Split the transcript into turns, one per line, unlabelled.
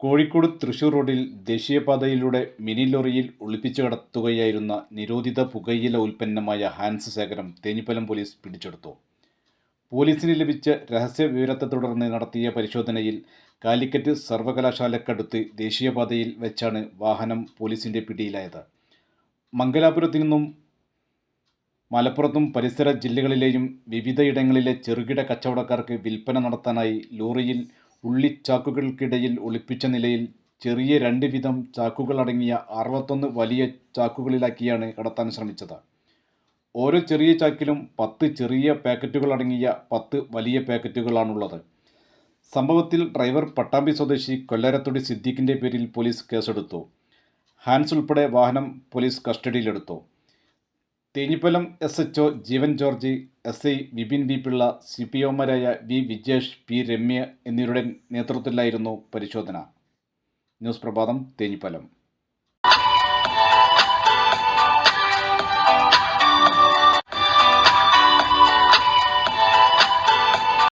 കോഴിക്കോട് തൃശൂർ റോഡിൽ ദേശീയപാതയിലൂടെ മിനി ലോറിയിൽ ഒളിപ്പിച്ചു കടത്തുകയായിരുന്ന നിരോധിത പുകയില ഉൽപ്പന്നമായ ഹാൻസ് ശേഖരം തേഞ്ഞിപ്പലം പോലീസ് പിടിച്ചെടുത്തു. പോലീസിന് ലഭിച്ച രഹസ്യ വിവരത്തെ തുടർന്ന് നടത്തിയ പരിശോധനയിൽ കാലിക്കറ്റ് സർവകലാശാലക്കടുത്ത് ദേശീയപാതയിൽ വെച്ചാണ് വാഹനം പോലീസിന്റെ പിടിയിലായത്. മംഗലാപുരത്തു നിന്നും മലപ്പുറത്തും പരിസര ജില്ലകളിലെയും വിവിധയിടങ്ങളിലെ ചെറുകിട കച്ചവടക്കാർക്ക് വിൽപ്പന നടത്താനായി ലോറിയിൽ ഉള്ളിച്ചാക്കുകൾക്കിടയിൽ ഒളിപ്പിച്ച നിലയിൽ ചെറിയ രണ്ട് വിധം ചാക്കുകളടങ്ങിയ അറുപത്തൊന്ന് വലിയ ചാക്കുകളിലാക്കിയാണ് കടത്താൻ ശ്രമിച്ചത്. ഓരോ ചെറിയ ചാക്കിലും പത്ത് ചെറിയ പാക്കറ്റുകളടങ്ങിയ പത്ത് വലിയ പാക്കറ്റുകളാണുള്ളത്. സംഭവത്തിൽ ഡ്രൈവർ പട്ടാമ്പി സ്വദേശി കൊല്ലരത്തൊടി സിദ്ദീഖിന്റെ പേരിൽ പോലീസ് കേസെടുത്തു. ഹാൻസ് ഉൾപ്പെടെ വാഹനം പോലീസ് കസ്റ്റഡിയിലെടുത്തു. Thenhipalam S H O Jeevan George S I Vipin V Pillai C P ഒമാരായ V Vijesh P Ramya എന്നിവരുടെ നേതൃത്വത്തിലായിരുന്നു പരിശോധന. ന്യൂസ് പ്രഭാതം തേഞ്ഞിപ്പലം.